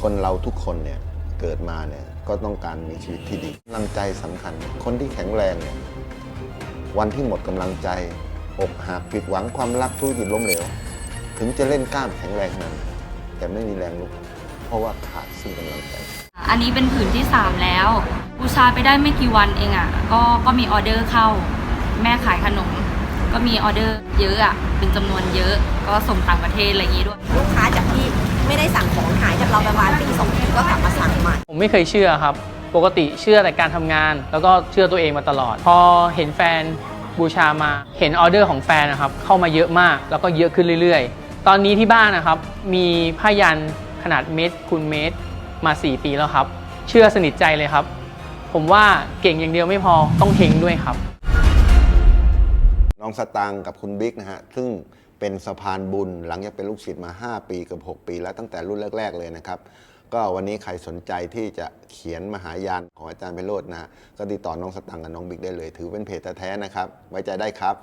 คนเราทุกคนเนี่ยเกิดมาเนี่ยก็ต้องการมีชีวิตที่ดีกำลังใจสำคัญ คนที่แข็งแรงเนี่ยวันที่หมดกำลังใจ อกหักผิดหวังความรักธุรกิจล้มเหลว ถึงจะเล่นกล้ามแข็งแรงนั้น แต่ไม่มีแรงลุก เพราะว่าขาดซึ่งกำลังใจ อันนี้เป็นผืนที่ 3 แล้ว บูชาไปได้ไม่กี่วันเองอะ่ะ ก็ก็มีออเดอร์เข้า แม่ขายขนม ก็มีออเดอร์เยอะอะ่ะ เป็นจำนวนเยอะ ก็ส่งต่างประเทศอะไรอย่างงี้ด้วย ลูกค้าจากที่ไม่ได้สั่ง ไม่เคยเชื่อครับ ปกติเชื่อแต่การทำงาน แล้วก็เชื่อตัวเองมาตลอด พอเห็นแฟนบูชามาเห็นออเดอร์ของแฟนนะครับเข้ามาเยอะมากแล้วก็เยอะขึ้นเรื่อยๆ ตอนนี้ที่บ้านนะครับมีผ้ายันขนาดเมตรคูณเมตรมา 4 ปีแล้วครับ เชื่อสนิทใจเลยครับ ผมว่าเก่งอย่างเดียวไม่พอต้องเฮงด้วยครับ น้องสตางกับคุณบิ๊กนะฮะซึ่งเป็นสะพานบุญหลังจากเป็นลูกศิษย์มา 5 ปีกับ 6 ปี แล้วตั้งแต่รุ่นแรก ๆ เลยนะครับ ก็วันนี้ใครสนใจที่จะเขียนมหายานของอาจารย์ไพโรจน์นะก็ติดต่อน้องสตังค์กับน้องบิ๊กได้เลย ถือเป็นเพจแท้ๆนะครับ ไว้ใจได้ครับ